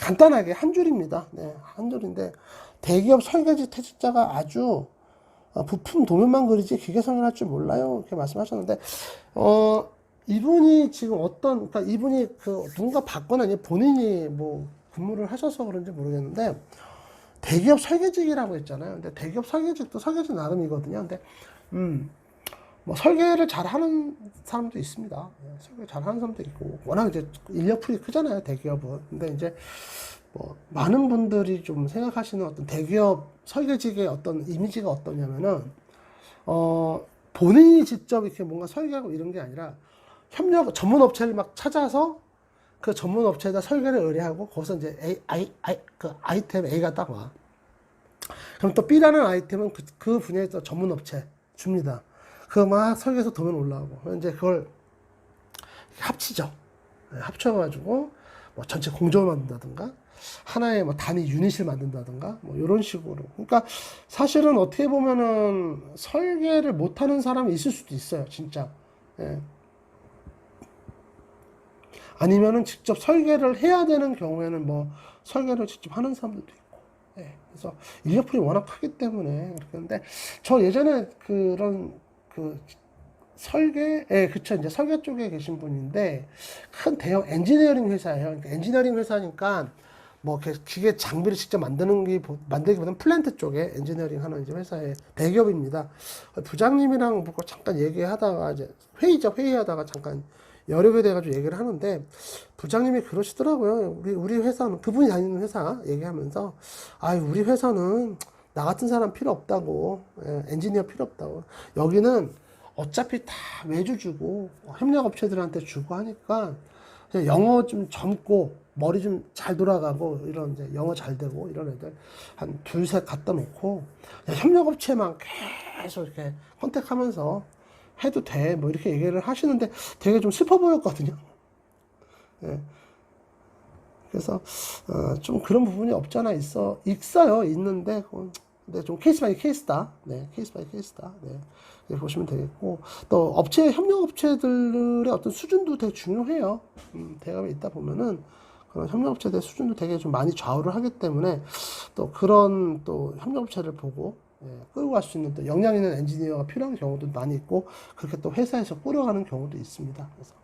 간단하게 한 줄입니다. 네, 한 줄인데 대기업 설계지 퇴직자가 아주 어, 부품 도면만 그리지 기계 성형할 줄 몰라요. 이렇게 말씀하셨는데 어 이분이 지금 어떤 그러니까 이분이 그 누군가 받거나 아니면 본인이 뭐 근무를 하셔서 그런지 모르겠는데 대기업 설계직이라고 했잖아요. 근데 대기업 설계직도 설계직 나름이거든요. 근데 음. 뭐 설계를 잘하는 사람도 있습니다. 예, 설계 잘하는 사람도 있고 워낙 이제 인력풀이 크잖아요 대기업은. 근데 이제 뭐 많은 분들이 좀 생각하시는 어떤 대기업 설계직의 어떤 이미지가 어떠냐면은 어 본인이 직접 이렇게 뭔가 설계하고 이런 게 아니라 협력 전문 업체를 막 찾아서 그 전문 업체에다 설계를 의뢰하고 거기서 이제 A, I, I, 그 아이템 A가 딱 와. 그럼 또 B라는 아이템은 그, 그 분야에 또 전문 업체 줍니다. 그거 막 설계해서 도면 올라오고. 이제 그걸 합치죠. 네, 합쳐가지고 뭐 전체 공정을 만든다든가 하나의 뭐 단위 유닛을 만든다든가 뭐 이런 식으로. 그러니까 사실은 어떻게 보면은 설계를 못하는 사람이 있을 수도 있어요. 진짜. 예. 아니면은 직접 설계를 해야 되는 경우에는 뭐 설계를 직접 하는 사람들도 있고. 예. 그래서 인력풀이 워낙 크기 때문에 그렇게 저 예전에 그런 그 설계, 예, 그쵸. 이제 설계 쪽에 계신 분인데, 큰 대형 엔지니어링 회사예요. 그러니까 엔지니어링 회사니까, 뭐, 기계 장비를 직접 만드는 게, 만들기보다는 플랜트 쪽에 엔지니어링 하는 이제 회사의 대기업입니다. 부장님이랑 뭐 잠깐 얘기하다가, 이제 회의죠. 회의하다가 잠깐 개 돼가지고 얘기를 하는데, 부장님이 그러시더라고요. 우리, 우리 회사는, 그분이 다니는 회사 얘기하면서, 아 우리 회사는 나 같은 사람 필요 없다고, 예, 엔지니어 필요 없다고. 여기는 어차피 다 외주 주고 협력 업체들한테 주고 하니까 영어 좀 젊고 머리 좀 잘 돌아가고 이런 이제 영어 잘 되고 이런 애들 한 둘 셋 갖다 놓고 협력 업체만 계속 이렇게 컨택하면서 해도 돼 뭐 이렇게 얘기를 하시는데 되게 좀 슬퍼 보였거든요. 예. 그래서 어, 좀 그런 부분이 없잖아 있어 있어요 있는데 근데 좀 케이스 바이 케이스다. 네, 케이스 바이 케이스다. 네. 보시면 되겠고, 또 업체, 협력 업체들의 어떤 수준도 되게 중요해요. 음, 대학에 있다 보면은 그런 협력 업체들의 수준도 되게 좀 많이 좌우를 하기 때문에 또 그런 또 협력 업체를 보고 예, 끌고 갈 수 있는 또 역량 있는 엔지니어가 필요한 경우도 많이 있고, 그렇게 또 회사에서 꾸려가는 경우도 있습니다. 그래서